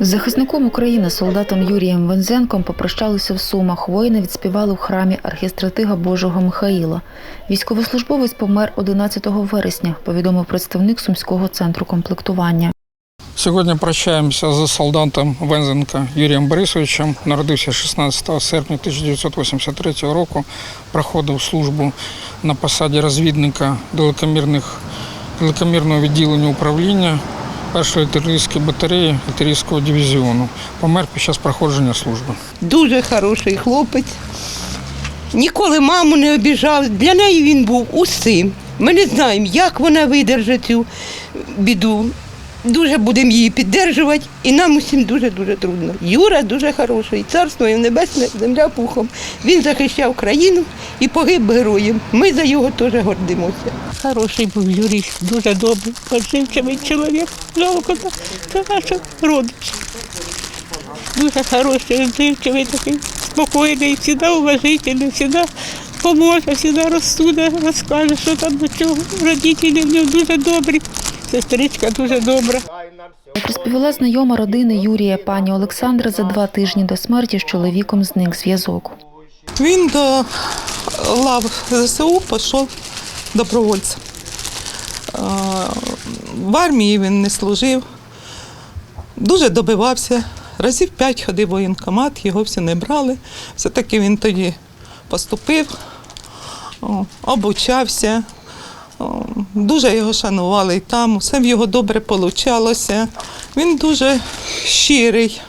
З захисником України, солдатом Юрієм Вензенком попрощалися в Сумах. Воїни відспівали в храмі архістратига Божого Михаїла. Військовослужбовець помер 11 вересня, повідомив представник Сумського центру комплектування. Сьогодні прощаємося з солдатом Вензенка Юрієм Борисовичем. Народився 16 серпня 1983 року. Проходив службу на посаді розвідника далекомірних, далекомірного відділення управління першої артилерійської батареї артилерійського дивізіону. Помер під час проходження служби. Дуже хороший хлопець. Ніколи маму не обіжав. Для неї він був усім. Ми не знаємо, як вона видержить цю біду. Дуже будемо її підтримувати, і нам усім дуже-дуже трудно. Юра дуже хороший, царство їм небесне, земля пухом. Він захищав країну і погиб героєм. Ми за його теж гордимося. Хороший був Юрій, дуже добрий, подживчивий чоловік. Жалко, це наш родич. Дуже хороший, відзивчивий такий, спокійний, завжди уважительний, завжди поможе, завжди розсуде, розкаже, що там до чого. Родителі в нього дуже добрі, сестричка дуже добра. Як розповіла знайома родини Юрія, пані Олександра за два тижні до смерті з чоловіком зник зв'язок. Він до лав ЗСУ пішов добровольцем. В армії він не служив, дуже добивався. Разів п'ять ходив воєнкомат, його всі не брали. Все-таки він тоді поступив, обучався. Дуже його шанували і там, все в його добре получалося. Він дуже щирий,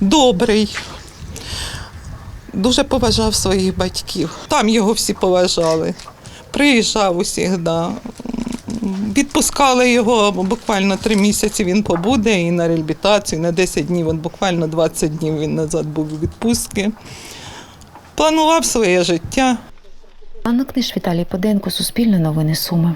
добрий дуже поважав своїх батьків. Там його всі поважали. Приїжджав усігда. Відпускали його буквально три місяці. Він побуде і на реабілітацію, на 10 днів. от буквально 20 днів він назад був у відпустці. Планував своє життя. Анна Книж, Віталій Поденко, Суспільне новини Суми.